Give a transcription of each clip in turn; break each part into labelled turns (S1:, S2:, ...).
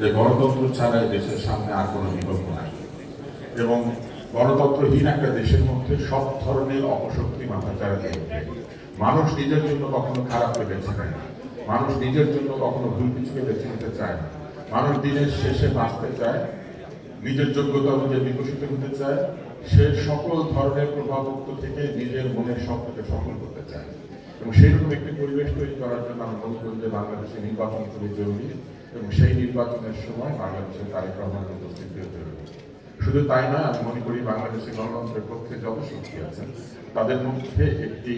S1: যে গণতন্ত্র ছাড়া দেশের সামনে আর কোনো বিকল্প নাই। এবং গণতন্ত্রহীন একটা দেশের মধ্যে সব ধরনের অপশক্তি মাথাচাড়া দিয়ে। মানুষ নিজের জন্য কখনো খারাপকে বেছে নেয় না। মানুষ নিজের জন্য কখনো ভুল কিছুকে বেছে নিতে চায় না। মানুষ দিনের শেষে বাঁচতে চায়, নিজের যোগ্যতা অনুযায়ী বিকশিত হতে চায়, সে সকল ধরনের প্রভাবমুক্ত থেকে নিজের মনের স্বপ্নকে সফল করতে চায়। এবং সেইরকম একটি পরিবেশ তৈরি করার জন্য আমি মনে করি যে বাংলাদেশে নির্বাচন খুবই জরুরি। এবং সেই নির্বাচনের সময় বাংলাদেশের তারেক রহমানের উপস্থিতিও জরুরি শুধু তাই নয়, আমি মনে করি বাংলাদেশের গণতন্ত্রের পক্ষে যত শক্তি আছেন, তাদের মধ্যে একটি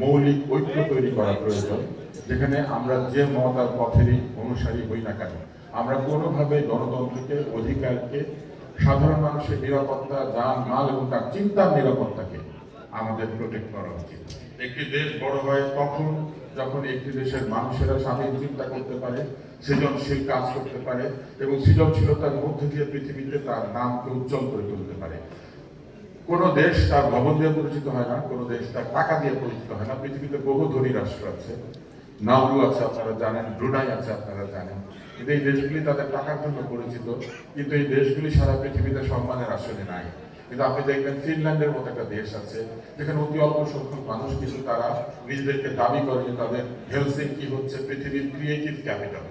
S1: মৌলিক ঐক্য তৈরি করা প্রয়োজন, যেখানে আমরা যে মত আর পথেরই অনুসারী হই না কেন, আমরা কোনোভাবে গণতন্ত্রকে, অধিকারকে, সাধারণ মানুষের নিরাপত্তা, যান, মাল এবং তার চিন্তার নিরাপত্তাকে আমাদের প্রোটেক্ট করা উচিত। একটি দেশ বড় হয় তখন যখন একটি দেশের মানুষেরা স্বাধীন চিন্তা করতে পারে, সৃজনশীল কাজ করতে পারে এবং সৃজনশীলতার মধ্যে দিয়ে পৃথিবীতে তার নামকে উজ্জ্বল করে তুলতে পারে। কোন দেশ তার ভবন দিয়ে পরিচিত হয় না, কোন দেশ তার টাকা দিয়ে পরিচিত হয় না। পৃথিবীতে বহু ধনী রাষ্ট্র আছে নাউরু আছে আপনারা জানেন, ব্রুনাই আছে আপনারা জানেন। কিন্তু এই দেশগুলি তাদের টাকার জন্য পরিচিত, কিন্তু এই দেশগুলি সারা পৃথিবীতে সম্মানের আসলে নাই। কিন্তু আপনি দেখবেন ফিনল্যান্ডের মতো একটা দেশ আছে, যেখানে অতি অল্প সংখ্যক মানুষ কিন্তু তারা নিজেদেরকে দাবি করে যে তাদের হেলসিংকি হচ্ছে পৃথিবীর ক্রিয়েটিভ ক্যাপিটাল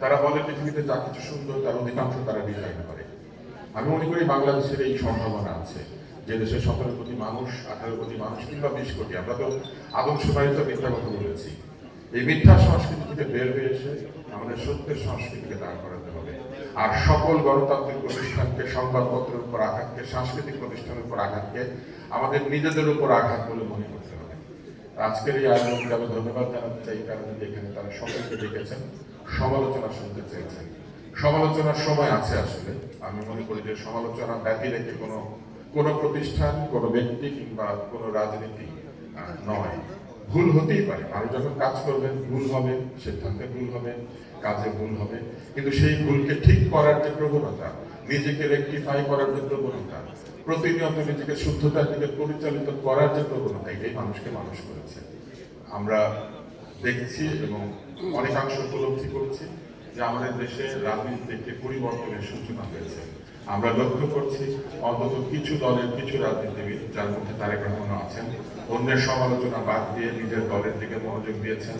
S1: তারা বলে পৃথিবীতে যা কিছু সুন্দর, তার অধিকাংশ তারা ডিজাইন করে। আমি মনে করি বাংলাদেশের এই সম্ভাবনা আছে, যে দেশে সতেরো কোটি মানুষ, আঠারো কোটি মানুষ কিংবা বিশ কোটি, আমরা তো আদমশুমারিত মিথ্যা কথা বলেছি। এই মিথ্যা সংস্কৃতি থেকে বের হয়ে এসে আমাদের সত্যের সংস্কৃতিকে দাঁড় করাতে হবে। আর সকল গণতান্ত্রিক প্রতিষ্ঠানকে, সংবাদপত্রের উপর আঘাতকে, সাংস্কৃতিক প্রতিষ্ঠানের উপর আঘাতকে আমাদের নিজেদের উপর আঘাত বলে মনে করতে হবে। আজকের এই আয়োজনকে আমি ধন্যবাদ জানাতে চাই কারণ এখানে তারা সকলকে ডেকেছেন, সমালোচনা শুনতে চেয়েছেন। সমালোচনার সময় আছে আসলে। আমি মনে করি যে সমালোচনা ব্যতি রেখে কোনো কোনো প্রতিষ্ঠান, কোনো ব্যক্তি কিংবা কোনো রাজনীতি নয়। ভুল হতেই পারে। মানুষ যখন কাজ করবেন, ভুল হবে, সিদ্ধান্তে ভুল হবে, কাজে ভুল হবে। কিন্তু সেই ভুলকে ঠিক করার যে প্রবণতা, নিজেকে রেকটিফাই করার যে প্রবণতা, প্রতিনিয়ত নিজেকে শুদ্ধতার দিকে পরিচালিত করার যে প্রবণতা, এটাই মানুষকে মানুষ করেছে। আমরা দেখছি এবং অনেকাংশ উপলব্ধি করছি। যে আমাদের দেশে রাজনীতিতে একটি পরিবর্তনের সূচনা হয়েছে। আমরা লক্ষ্য করছি অন্তত কিছু দলের কিছু রাজনীতিবিদ, যার মধ্যে তারেক রহমান আছেন, অন্যের সমালোচনা বাদ দিয়ে নিজের দলের দিকে মনোযোগ দিয়েছেন,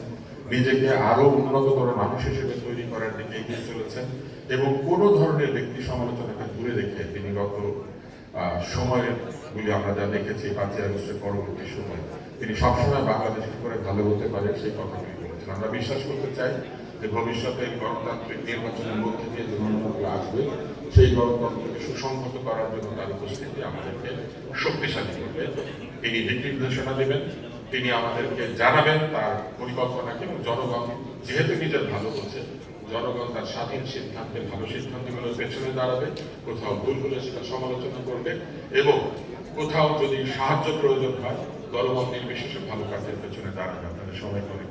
S1: নিজেকে আরও উন্নততর মানুষ হিসেবে তৈরি করার দিকে এগিয়ে চলেছেন এবং কোনো ধরনের ব্যক্তি সমালোচনাকে দূরে রেখে তিনি গত সময়ের গুলি আমরা যা দেখেছি পাঁচই আগস্টের পরবর্তী সময়, তিনি সবসময় বাংলাদেশ করে ভালো হতে পারে সেই কথাগুলি বলেছেন। আমরা বিশ্বাস করতে চাই যে ভবিষ্যতে গণতান্ত্রিক নির্বাচনের মধ্যে দিয়ে যে গণতন্ত্র আসবে, সেই গণতন্ত্রকে সুসংহত করার জন্য তার উপস্থিতি আমাদেরকে শক্তিশালী করবে। তিনি দিক নির্দেশনা দেবেন, তিনি আমাদেরকে জানাবেন তার পরিকল্পনাকে এবং জনগণ যেহেতু নিজের ভালো বলছে, জনগণ তার স্বাধীন সিদ্ধান্তে ভালো সিদ্ধান্তগুলোর পেছনে দাঁড়াবে, কোথাও ভুল হলে সেটা সমালোচনা করবে এবং কোথাও যদি সাহায্য প্রয়োজন হয়, দলমত নির্বিশেষে ভালো কাজের পেছনে দাঁড়াবে। আপনাদের সবাইকে অনেক